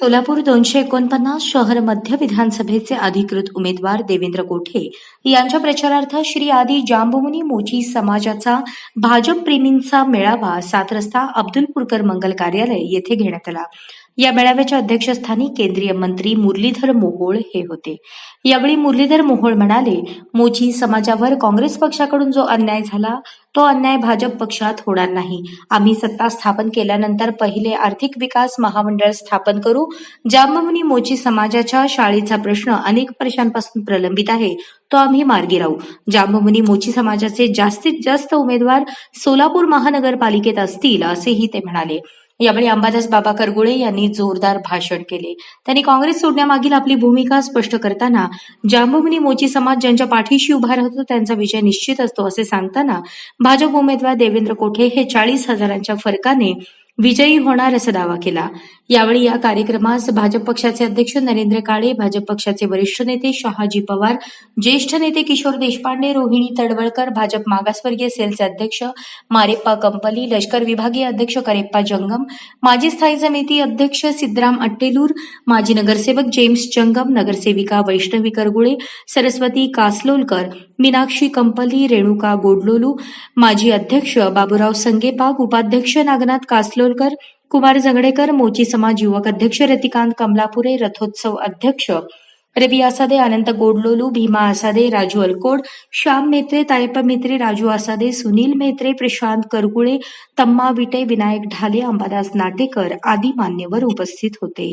सोलापूर दोनशे एकोणपन्नास शहर मध्य विधानसभेचे अधिकृत उमेदवार देवेंद्र कोठे यांच्या प्रचारार्थ श्री आदी जांबुमुनी मोची समाजाचा भाजप प्रेमींचा मेळावा सात रस्ता अब्दुलपूरकर मंगल कार्यालय येथे घेण्यात आला. या मेळाव्याच्या अध्यक्षस्थानी केंद्रीय मंत्री मुरलीधर मोहोळ हे होते. यावेळी मुरलीधर मोहोळ म्हणाले मोची समाजावर काँग्रेस पक्षाकडून जो अन्याय झाला तो अन्याय भाजप पक्षात होणार नाही. आम्ही सत्ता स्थापन केल्यानंतर पहिले आर्थिक विकास महामंडळ स्थापन करू ज्यामुळे मोची समाजाच्या शाळेचा प्रश्न अनेक वर्षांपासून प्रलंबित आहे तो आम्ही मार्गी लावू जांबमुनी मोची समाजाचे जास्तीत जास्त उमेदवार सोलापूर महानगरपालिकेत असतील असेही ते म्हणाले. यावेळी अंबादास बाबा करगुळे यांनी जोरदार भाषण केले. त्यांनी काँग्रेस सोडण्यामागील आपली भूमिका स्पष्ट करताना जांबुमनी मोची समाज ज्यांच्या पाठीशी उभा राहतो त्यांचा विजय निश्चित असतो असे सांगताना भाजप उमेदवार देवेंद्र कोठे हे चाळीस हजारांच्या फरकाने विजयी होणार असा दावा केला. यावेळी या कार्यक्रमास भाजप पक्षाचे अध्यक्ष नरेंद्र काळे भाजप पक्षाचे वरिष्ठ नेते शहाजी पवार ज्येष्ठ नेते किशोर देशपांडे रोहिणी तडवळकर भाजप मागासवर्गीय सेलचे अध्यक्ष मारेप्पा कंपली लष्कर विभागीय अध्यक्ष करेप्पा जंगम माजी स्थायी समिती अध्यक्ष सिद्धराम अट्टेलूर माजी नगरसेवक जेम्स जंगम नगरसेविका वैष्णवी करगुळे सरस्वती कासलोलकर मीनाक्षी कंपली रेणुका गोडलोलू माजी अध्यक्ष बाबूराव संगेपाग उपाध्यक्ष नागनाथ कासलोलकर कुमार जगडेकर मोची समाज युवक अध्यक्ष रतिकांत कमलापुरे रथोत्सव अध्यक्ष रवी आसादे अनंत गोडलोलू भीमा आसादे राजू अलकोड श्याम मेत्रे तायप मेत्रे राजू आसादे सुनील मेत्रे प्रशांत करकुळे तम्मा विटे विनायक ढाले अंबादास नाटेकर आदी मान्यवर उपस्थित होते.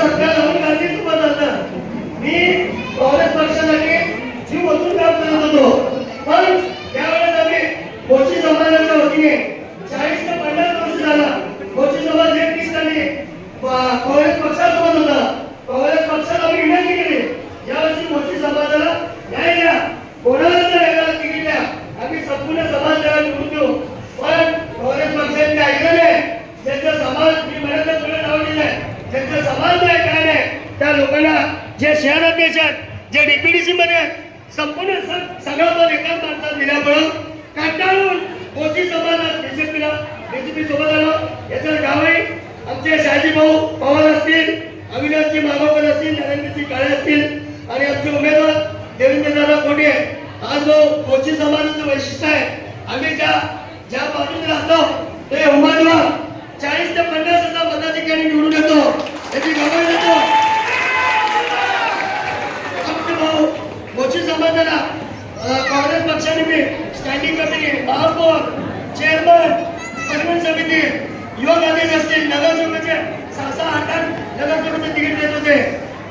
ಸರ್ಕಾರ शहर अध्यक्ष आहेत जे डीपीडीसी मध्ये आहेत, संपूर्ण स- सगळं पद एकाच माणसात दिल्यामुळं कंटाळून कोशी समाजात बीजेपीला बीजेपी सोबत आलो. याचं गावही आमचे शहाजी भाऊ पवार असतील अविनाशजी मागोकर असतील नरेंद्रजी काळे असतील आणि आमचे उमेदवार देवेंद्रदादा आहे आज जो कोची समाजाचं वैशिष्ट्य आहे आम्ही ज्या ज्या बाजूने राहतो ते उमेदवार चाळीस ते पन्नास हजार मताधिकारी निवडून येतो त्याची गवळ येतो आमचे भाऊ मोची समाजाला अं, काँग्रेस स्टँडिंग कमिटी महापौर चेअरमन परिवहन समिती युवक अध्यक्ष असतील नगरसेवकाचे सहा सहा आठ आठ नगरसेवकाचे तिकीट देत होते.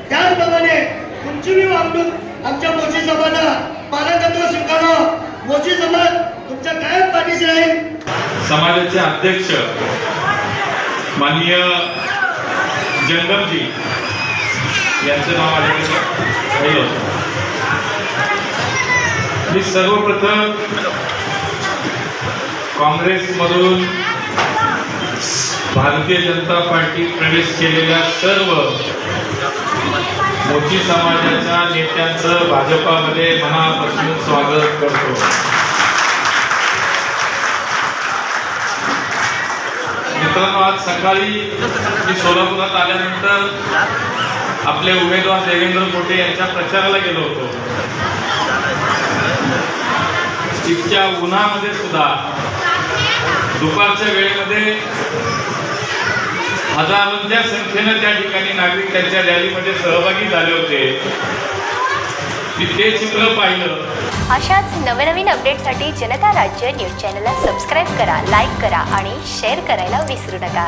त्याचप्रमाणे तुमची मी वागणूक आमच्या मोची समाजाला पालकत्व स्वीकारा हो. मोची समाज तुमच्या कायम पाठीशी राहील. समाजाचे अध्यक्ष माननीय जंगमजी यांचं नाव माझ्याकडे होतं मी सर्वप्रथम काँग्रेसमधून भारतीय जनता पार्टी प्रवेश केलेल्या सर्व मोठी समाजाच्या नेत्यांचं भाजपामध्ये मनापासून स्वागत करतो. मित्रांनो आज सकाळी मी सोलापुरात आल्यानंतर आपले उमेदवार देवेंद्र मोठे यांच्या प्रचाराला गेलो होतो. इतक्या उन्हामध्ये सुद्धा दुपारच्या वेळेमध्ये हजारोंच्या संख्येनं त्या ठिकाणी नागरिक त्यांच्या रॅलीमध्ये सहभागी झाले होते. मी ते चित्र पाहिलं. अशाच नवनवीन अपडेटसाठी जनता राज्य न्यूज चॅनलला सबस्क्राईब करा लाईक करा आणि शेअर करायला विसरू नका.